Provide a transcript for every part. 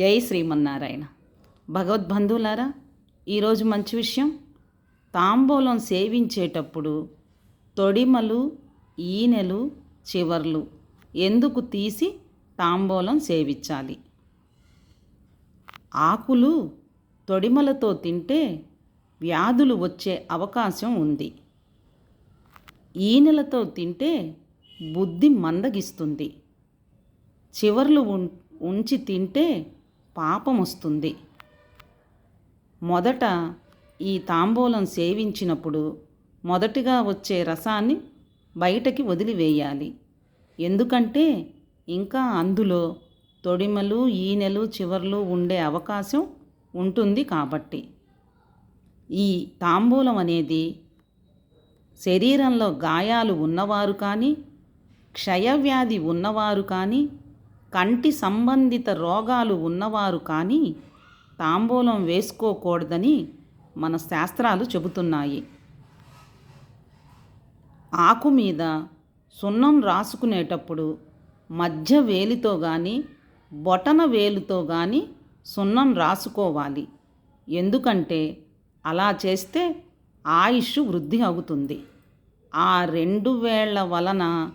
జై శ్రీమన్నారాయణ. భగవద్బంధువులారా ఈరోజు మంచి విషయం. తాంబూలం సేవించేటప్పుడు తొడిమలు ఈనెలు చివర్లు ఎందుకు తీసి తాంబూలం సేవించాలి? ఆకులు తొడిమలతో తింటే వ్యాధులు వచ్చే అవకాశం ఉంది. ఈనెలతో తింటే బుద్ధి మందగిస్తుంది. చివర్లు ఉం- ఉంచి తింటే పాపం వస్తుంది మొదట ఈ తాంబూలం సేవించినప్పుడు మొదటిగా వచ్చే రసాన్ని బయటకి వదిలివేయాలి. ఎందుకంటే ఇంకా అందులో తొడిమలు ఈనెలు చివర్లు ఉండే అవకాశం ఉంటుంది కాబట్టి. ఈ తాంబూలం అనేది శరీరంలో గాయాలు ఉన్నవారు కానీ క్షయవ్యాధి ఉన్నవారు కానీ కంటి సంబంధిత రోగాలు ఉన్నవారు కానీ తాంబూలం వేసుకోకూడదని మన శాస్త్రాలు చెబుతున్నాయి. ఆకు మీద సున్నం రాసుకునేటప్పుడు మధ్య వేలితో కానీ బొటన వేలుతో కానీ సున్నం రాసుకోవాలి. ఎందుకంటే అలా చేస్తే ఆయుష్ వృద్ధి అవుతుంది. ఆ రెండు వేళ్ళ వలన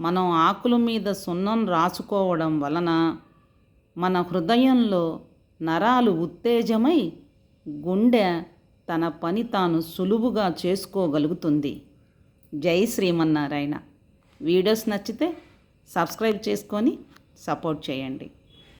మనం ఆకుల మీద సున్నం రాసుకోవడం వలన మన హృదయంలో నరాలు ఉత్తేజమై గుండె తన పని తాను సులువుగా చేసుకోగలుగుతుంది. జై శ్రీమన్నారాయణ. వీడియోస్ నచ్చితే సబ్స్క్రైబ్ చేసుకొని సపోర్ట్ చేయండి.